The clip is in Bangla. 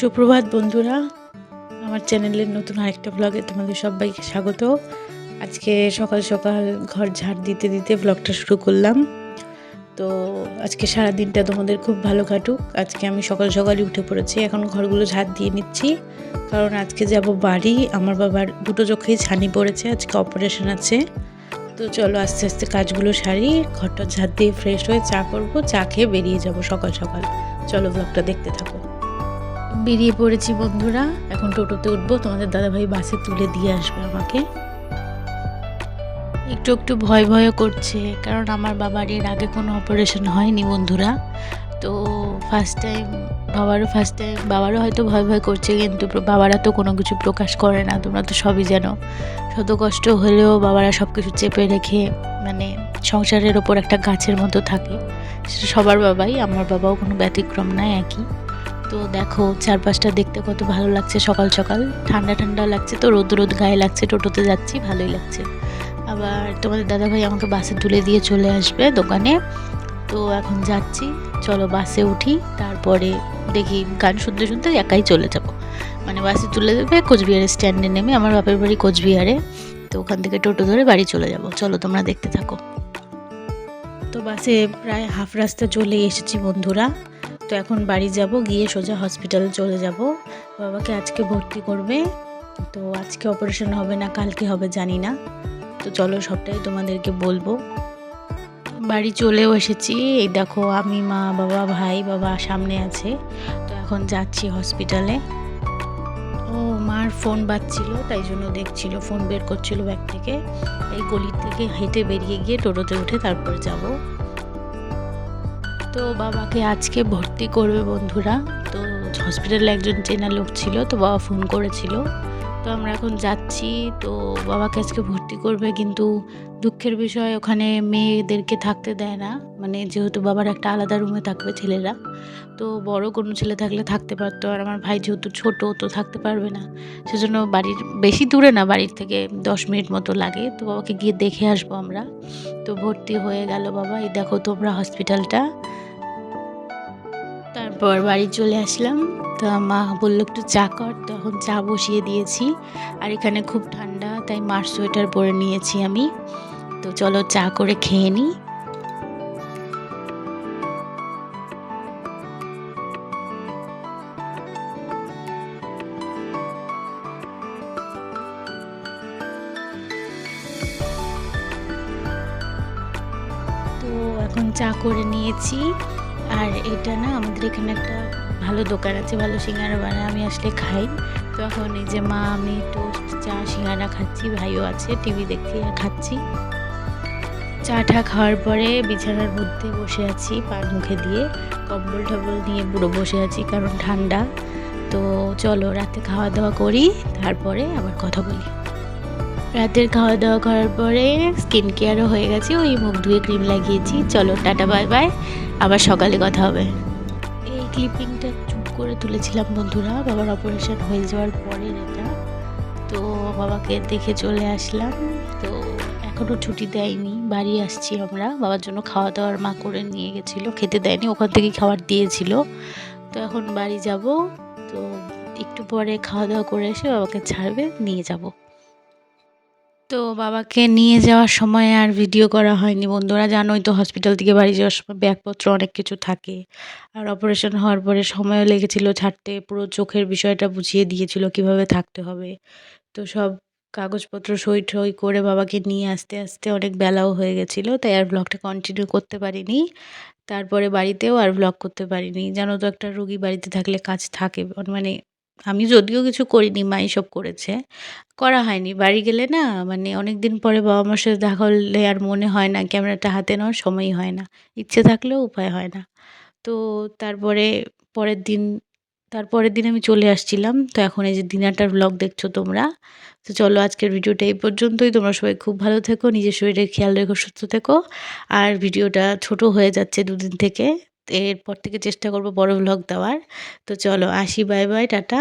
সুপ্রভাত বন্ধুরা, আমার চ্যানেলের নতুন আরেকটা ব্লগে তোমাদের সবাইকে স্বাগত। আজকে সকাল সকাল ঘর ঝাড় দিতে দিতে ব্লগটা শুরু করলাম। তো আজকে সারা দিনটা তোমাদের খুব ভালো কাটুক। আজকে আমি সকাল সকালই উঠে পড়েছি, এখন ঘরগুলো ঝাড় দিয়ে নিচ্ছি। কারণ আজকে যাব বাড়ি, আমার বাবার দুটো চোখেই ছানি পড়েছে, আজকে অপারেশন আছে। তো চলো আস্তে আস্তে কাজগুলো সারি, ঘরটা ঝাড় দিয়ে ফ্রেশ হয়ে চা করব, চা খেয়ে বেরিয়ে যাব সকাল সকাল। চলো ব্লগটা দেখতে থাকো। বেরিয়ে পড়েছি বন্ধুরা। এখন টোটোতে উঠবো, তোমাদের দাদাভাই বাসে তুলে দিয়ে আসবে আমাকে। একটু একটু ভয় ভয় করছে, কারণ আমার বাবার এর আগে কোনো অপারেশন হয়নি বন্ধুরা। তো ফার্স্ট টাইম বাবারও ফার্স্ট টাইম বাবারও হয়তো ভয় ভয় করছে, কিন্তু বাবারা তো কোনো কিছু প্রকাশ করে না, তোমরা তো সবই জানো। শত কষ্ট হলেও বাবারা সব কিছু চেপে রেখে মানে সংসারের ওপর একটা গাছের মতো থাকে। সেটা সবার বাবাই, আমার বাবাও কোনো ব্যতিক্রম নাই, একই। তো দেখো চারপাশটা দেখতে কত ভালো লাগছে সকাল সকাল। ঠান্ডা ঠান্ডা লাগছে তো, রোদ রোদ গায়ে লাগছে, টোটোতে যাচ্ছি, ভালোই লাগছে। আবার তোমাদের দাদাভাই আমাকে বাসে তুলে দিয়ে চলে আসবে দোকানে। তো এখন যাচ্ছি, চলো বাসে উঠি, তারপরে দেখি গান শুনতে শুনতে একাই চলে যাব। মানে বাসে তুলে দেবে কোচবিহারের স্ট্যান্ডে নেমে আমার বাপের বাড়ি কোচবিহারে। তো ওখান থেকে টোটো ধরে বাড়ি চলে যাব। চলো তোমরা দেখতে থাকো। তো বাসে প্রায় হাফ রাস্তা চলে এসেছি বন্ধুরা। তো এখন বাড়ি যাব, গিয়ে সোজা হসপিটালে চলে যাব। বাবাকে আজকে ভর্তি করবে। তো আজকে অপারেশন হবে না, কালকে হবে, জানি না। তো চলো সবটাই তোমাদেরকে বলব। বাড়ি চলেও এসেছি। এই দেখো, আমি, মা, বাবা, ভাই, বাবা সামনে আছে। তো এখন যাচ্ছি হসপিটালে ও, মার ফোন বাজছিল, তাই জন্য দেখছিল ফোন বের করছিল ব্যাগ থেকে। এই গলির থেকে হেঁটে বেরিয়ে গিয়ে টোটোতে উঠে তারপরে যাব। তো বাবাকে আজকে ভর্তি করবে বন্ধুরা। তো হসপিটালে একজন চেনা লোক ছিল, তো বাবা ফোন করেছিল। তো আমরা এখন যাচ্ছি, তো বাবাকে আজকে ভর্তি করবে কিন্তু দুঃখের বিষয়, ওখানে মেয়েদেরকে থাকতে দেয় না। মানে যেহেতু বাবার একটা আলাদা রুমে থাকবে ছেলেরা, তো বড় কোনো ছেলে থাকলে থাকতে পারতো। আর আমার ভাই যেহেতু ছোট তো থাকতে পারবে না। সেজন্য বাড়ির, বেশি দূরে না, বাড়ির থেকে দশ মিনিট মতো লাগে। তো বাবাকে গিয়ে দেখে আসব আমরা। তো ভর্তি হয়ে গেল বাবা। এই দেখো তোমরা হসপিটালটা তারপর বাড়ি চলে আসলাম। তো মা বলল, একটু চা কর। তখন চা বসিয়ে দিয়েছি। আর এখানে খুব ঠান্ডা, তাই মার সোয়েটার পরে নিয়েছি আমি। তো চলো চা করে খেয়ে নিই। তো এখন চা করে নিয়েছি। আর এটা না আমাদের এখানে একটা ভালো দোকান আছে, ভালো সিঙ্গারা বানায় আমি আসলে খাই। তো এখন এই যে মা, আমি টোস্ট চা, সিঙ্গারা খাচ্ছি, ভাইও আছে, টিভি দেখছি, আর খাচ্ছি। চাটা খাওয়ার পরে বিছানার মধ্যে বসে আছি পার মুখে দিয়ে, কম্বল টম্বল নিয়ে পুরো বসে আছি, কারণ ঠান্ডা। তো চলো, রাতে খাওয়া দাওয়া করি, তারপরে আবার কথা বলি। রাতের খাওয়া দাওয়া করার পরে স্কিন কেয়ারও হয়ে গেছে, ওই মুখ ধুয়ে ক্রিম লাগিয়েছি। চলো, টাটা বাই বাই আবার সকালে কথা হবে। এই ক্লিপিংটা চুপ করে তুলেছিলাম বন্ধুরা, বাবার অপারেশন হয়ে যাওয়ার পরের এটা। তো বাবাকে দেখে চলে আসলাম। তো এখনও ছুটি দেয়নি, বাড়ি আসছি আমরা। বাবার জন্য খাওয়া দাওয়ার মা করে নিয়ে গেছিল, খেতে দেয়নি, ওখান থেকেই খাবার দিয়েছিল। তো এখন বাড়ি যাব। তো একটু পরে খাওয়া দাওয়া করে এসে বাবাকে ছাড়বে, নিয়ে যাব। তো বাবাকে নিয়ে যাওয়ার সময় আর ভিডিও করা হয়নি। বন্ধুরা জানোই তো হসপিটাল থেকে বাড়ি যাওয়ার সময় ব্যাগপত্র অনেক কিছু থাকে। আর অপারেশন হওয়ার পরে সময়ও লেগেছিল ছাড়তে, পুরো চোখের বিষয়টা বুঝিয়ে দিয়েছিল কীভাবে থাকতে হবে। তো সব কাগজপত্র সই টই করে বাবাকে নিয়ে আসতে আসতে অনেক বেলাও হয়ে গেছিল, তাই আর ব্লগটা কন্টিনিউ করতে পারিনি। তারপরে বাড়িতেও আর ব্লগ করতে পারিনি। জানো তো, একটা রুগী বাড়িতে থাকলে কাজ থাকে মানে আমি যদিও কিছু করিনি, মা সব করেছে। করা হয়নি। বাড়ি গেলে না মানে অনেক দিন পরে বাবা মার সাথে দেখা হলে আর মনে হয় না, ক্যামেরাটা হাতে নেওয়ার সময়ই হয় না। ইচ্ছে থাকলেও উপায় হয় না। তো তারপরে পরের দিন, তারপরের দিন আমি চলে আসছিলাম। তো এখন এই যে দিনাটার ব্লগ দেখছ তোমরা। তো চলো আজকের ভিডিওটা এই পর্যন্তই। তোমরা সবাই খুব ভালো থেকো, নিজের শরীরের খেয়াল রেখো, সুস্থ থেকো। আর ভিডিওটা ছোট হয়ে যাচ্ছে দুদিন থেকে। এরপর থেকে চেষ্টা করব বড়ো ভ্লগ দেওয়ার। তো চলো আসি বাই বাই টাটা।